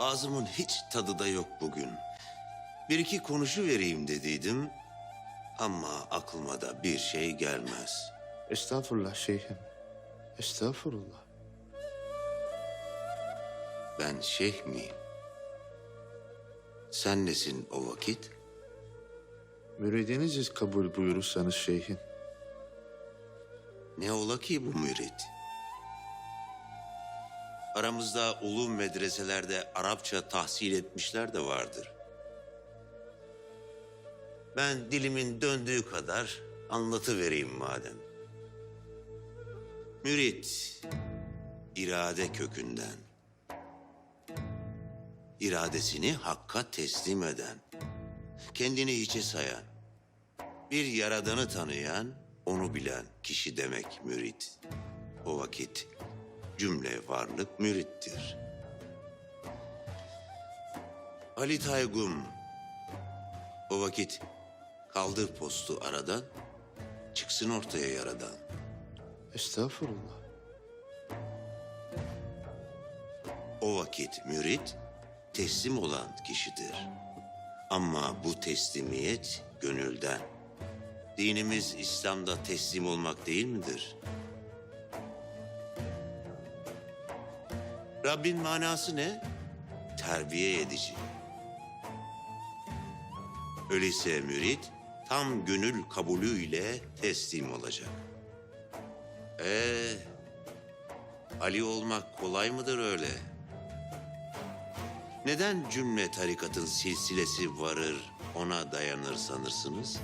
Ağzımın hiç tadı da yok bugün. Bir iki konuşu vereyim dediydim. Ama aklıma da bir şey gelmez. Estağfurullah şeyhim. Estağfurullah. Ben şeyh miyim? Sen nesin o vakit? Müridiniziz kabul buyurursanız şeyhim. Ne ola ki bu mürit? Aramızda ulu medreselerde Arapça tahsil etmişler de vardır. Ben dilimin döndüğü kadar anlatıvereyim madem. Mürit, irade kökünden. İradesini hakka teslim eden, kendini hiçe sayan, bir yaradanı tanıyan, onu bilen kişi demek mürit. O vakit cümle varlık mürittir. Ali Taygum o vakit kaldır postu aradan, çıksın ortaya yaradan. Estağfurullah. O vakit mürit teslim olan kişidir. Ama bu teslimiyet gönülden. Dinimiz İslam'da teslim olmak değil midir? Rabbin manası ne? Terbiye edici. Öyleyse mürit tam gönül kabulüyle teslim olacak. Ee, Ali olmak kolay mıdır öyle? Neden cümle tarikatın silsilesi varır, ona dayanır sanırsınız?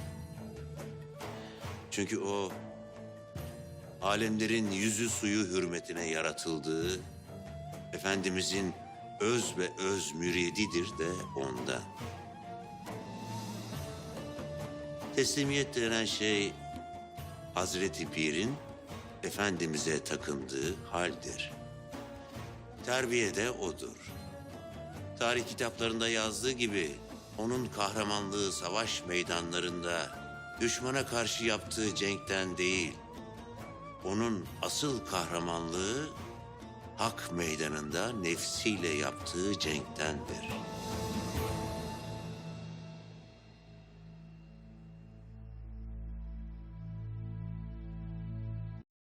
Çünkü o, alemlerin yüzü suyu hürmetine yaratıldığı, Efendimizin öz ve öz mürididir de ondan. Teslimiyet denen şey, Hazreti Pir'in Efendimiz'e takındığı haldir. Terbiye de odur. Tarih kitaplarında yazdığı gibi onun kahramanlığı savaş meydanlarında düşmana karşı yaptığı cenkten değil, onun asıl kahramanlığı hak meydanında nefsiyle yaptığı cenktendir.